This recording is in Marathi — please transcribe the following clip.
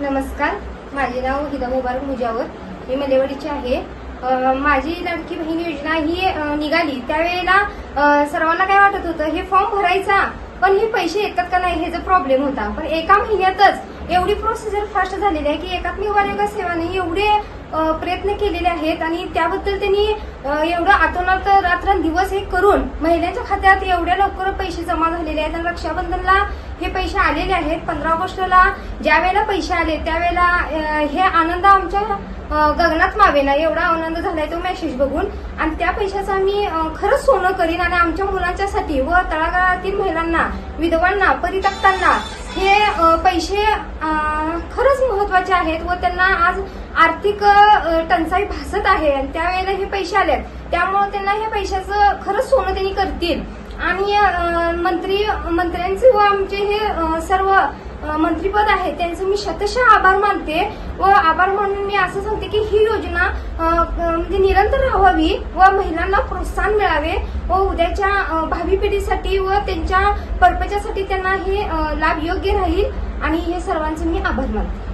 नमस्कार. माझे नाव हिदा मुबारक मुजावर. मी मलेवाडीची आहे. माझी लाडकी बहीण योजना ही निघाली. त्यावेळेला सर्वांना काय वाटत होतं हे फॉर्म भरायचा पण हे पैसे येतात का नाही ह्याचा प्रॉब्लेम होता. पण एका महिन्यातच एवढी प्रोसिजर फास्ट झालेली आहे की एकात्मिक बालिका सेवाने एवढे प्रयत्न केलेले आहेत आणि त्याबद्दल त्यांनी एवढं आतोनात रात्रंदिवस हे करून महिलांच्या खात्यात एवढ्या लवकर पैसे जमा झालेले आहेत आणि रक्षाबंधनला हे पैसे आलेले आहेत. पंधरा ऑगस्टला ज्या वेळेला पैसे आले त्यावेळेला हे आनंद आमच्या गगनात मावेला एवढा आनंद झालाय तो मेसेज बघून. आणि त्या पैशाचं आम्ही खरंच सोनं करीन आणि आमच्या मुलांच्यासाठी व तळागाळातील महिलांना विधवांना परितक्तांना हे पैसे खरंच महत्त्वाचे आहेत व त्यांना आज आर्थिक टंचाई भासत आहे आणि त्यावेळेला हे पैसे आले त्यामुळे त्यांना हे पैशाचं खरंच सोनं त्यांनी करतील. आणि मंत्री मंत्र्यांचे व आमचे हे सर्व मंत्रीपद आहे त्यांचं मी शतशः आभार मानते. व आभार मानून मी असं सांगते की ही योजना म्हणजे निरंतर राहावी व महिलांना प्रोत्साहन मिळावे व उद्याच्या भावी पिढीसाठी व त्यांच्या परपच्यासाठी त्यांना हे लाभ योग्य राहील. आणि हे सर्वांचे मी आभार मानते.